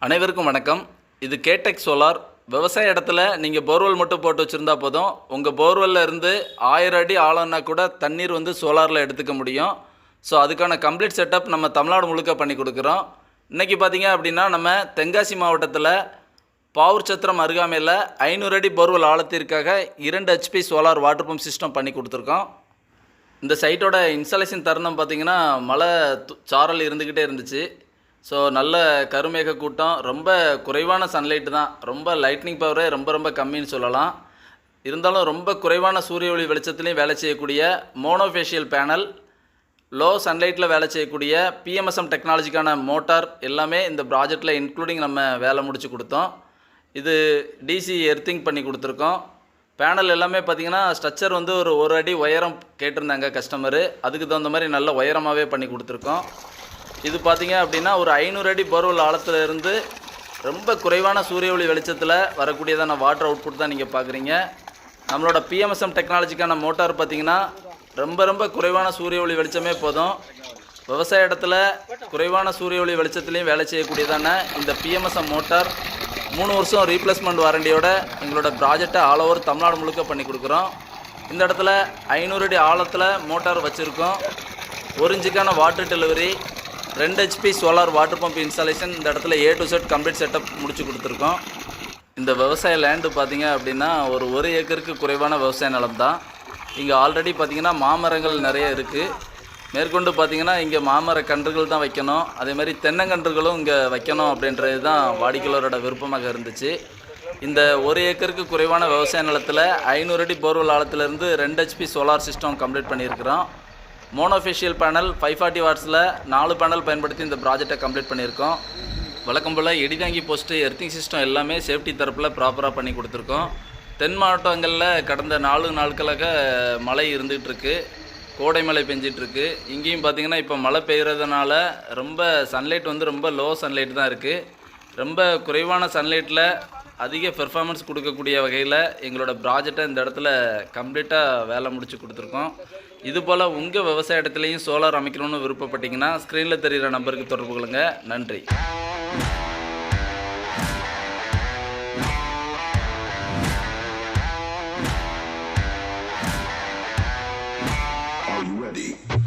அனைவருக்கும் வணக்கம். இது கேடெக் சோலார் விவசாய இடத்துல நீங்கள் போர்வெல் மட்டும் போட்டு வச்சுருந்தா போதும். உங்கள் போர்வெல்ல இருந்து ஆயிரம் அடி ஆழம்னா கூட தண்ணீர் வந்து சோலாரில் எடுத்துக்க முடியும். ஸோ அதுக்கான கம்ப்ளீட் செட்டப் நம்ம தமிழ்நாடு முழுக்க பண்ணி கொடுக்குறோம். இன்றைக்கி பார்த்தீங்க அப்படின்னா நம்ம தென்காசி மாவட்டத்தில் பாவூர் சத்திரம் அருகாமையில் ஐநூறு அடி போர்வெல் ஆழத்திற்காக இரண்டு HP solar water pump system பண்ணி கொடுத்துருக்கோம். இந்த சைட்டோட இன்ஸ்டாலேஷன் தருணம் பார்த்தீங்கன்னா மழை து- சாரல் இருந்துக்கிட்டே இருந்துச்சு. ஸோ நல்ல கருமேக கூட்டம். ரொம்ப குறைவான சன்லைட்டு தான். ரொம்ப லைட்னிங் பவரே ரொம்ப ரொம்ப கம்மின்னு சொல்லலாம். இருந்தாலும் ரொம்ப குறைவான சூரிய ஒளி வெளிச்சத்துலேயும் வேலை செய்யக்கூடிய மோனோஃபேஷியல் பேனல் லோ சன்லைட்டில் வேலை செய்யக்கூடிய பிஎம்எஸ்எம் டெக்னாலஜிக்கான மோட்டார் எல்லாமே இந்த ப்ராஜெக்டில் இன்க்ளூடிங் நம்ம வேலை முடித்து கொடுத்தோம். இது டிசி எர்த்திங் பண்ணி கொடுத்துருக்கோம். பேனல் எல்லாமே பார்த்தீங்கன்னா ஸ்ட்ரக்சர் வந்து ஒரு ஒரு அடி உயரம் கேட்டிருந்தாங்க கஸ்டமரு அதுக்கு தகுந்த மாதிரி நல்ல உயரமாகவே பண்ணி கொடுத்துருக்கோம். இது பார்த்தீங்க அப்படின்னா ஒரு ஐநூறு அடி பருவல் ஆழத்தில் இருந்து ரொம்ப குறைவான சூரிய ஒளி வெளிச்சத்தில் வரக்கூடியதான வாட்டர் அவுட்புட் தான் நீங்கள் பார்க்குறீங்க நம்மளோட பிஎம்எஸ்எம் டெக்னாலஜிக்கான மோட்டார் பார்த்தீங்கன்னா ரொம்ப ரொம்ப குறைவான சூரிய ஒளி வெளிச்சமே போதும். விவசாய இடத்துல குறைவான சூரிய ஒளி வெளிச்சத்துலேயும் வேலை செய்யக்கூடியதான இந்த பிஎம்எஸ்எம் மோட்டார் மூணு வருஷம் ரீப்ளேஸ்மெண்ட் வாரண்டியோட எங்களோட ப்ராஜெக்டை ஆல் ஓவர் தமிழ்நாடு முழுக்க பண்ணி கொடுக்குறோம். இந்த இடத்துல ஐநூறு அடி ஆழத்தில் மோட்டார் வச்சுருக்கோம். ஒரு இன்ச்சுக்கான வாட்டர் டெலிவரி ரெண்டு HP solar water pump installation இந்த இடத்துல A to Z complete setup முடிச்சு கொடுத்துருக்கோம். இந்த விவசாய லேண்டு பார்த்திங்க அப்படின்னா ஒரு ஒரு ஏக்கருக்கு குறைவான விவசாய நிலம் தான். இங்கே ஆல்ரெடி பார்த்திங்கன்னா மாமரங்கள் நிறைய இருக்குது மேற்கொண்டு பார்த்தீங்கன்னா இங்கே மாமர கன்றுகள் தான் வைக்கணும். அதே மாதிரி தென்னங்கன்றுகளும் இங்கே வைக்கணும் அப்படின்றது தான் வாடிக்கையாளரோட விருப்பமாக இருந்துச்சு. இந்த ஒரு ஏக்கருக்கு குறைவான விவசாய நிலத்தில் ஐநூறு அடி போர்வெல் ஆழத்துலேருந்து ரெண்டு ஹெச்பி சோலார் சிஸ்டம் கம்ப்ளீட் பண்ணியிருக்கிறோம். மோனோஃபேஷியல் பேனல் ஃபைவ் ஃபார்ட்டி வாட்ஸில் நாலு பேனல் பயன்படுத்தி இந்த ப்ராஜெக்டை கம்ப்ளீட் பண்ணியிருக்கோம். வழக்கம் போல் இடிதாங்கி போஸ்ட்டு எர்த்திங் சிஸ்டம் எல்லாமே சேஃப்டி தரப்பில் ப்ராப்பராக பண்ணி கொடுத்துருக்கோம். தென் மாவட்டங்களில் கடந்த நாலு நாட்களாக மழை இருந்துகிட்டு இருக்கு கோடை மழை பெஞ்சிட்டுருக்கு இங்கேயும் பார்த்தீங்கன்னா இப்போ மழை பெய்கிறதுனால ரொம்ப சன்லைட் வந்து ரொம்ப லோ சன்லைட் தான் இருக்குது ரொம்ப குறைவான சன்லைட்டில் அதிக பெர்ஃபார்மன்ஸ் கொடுக்கக்கூடிய வகையில் எங்களோட ப்ராஜெக்டை இந்த இடத்துல கம்ப்ளீட்டாக வேலை முடித்து கொடுத்துருக்கோம். இதுபோல் உங்கள் விவசாய இடத்துலையும் சோலார் அமைக்கணும்னு விருப்பப்பட்டீங்கன்னா ஸ்க்ரீனில் தெரிகிற நம்பருக்கு தொடர்பு கொள்ளுங்கள் நன்றி ready.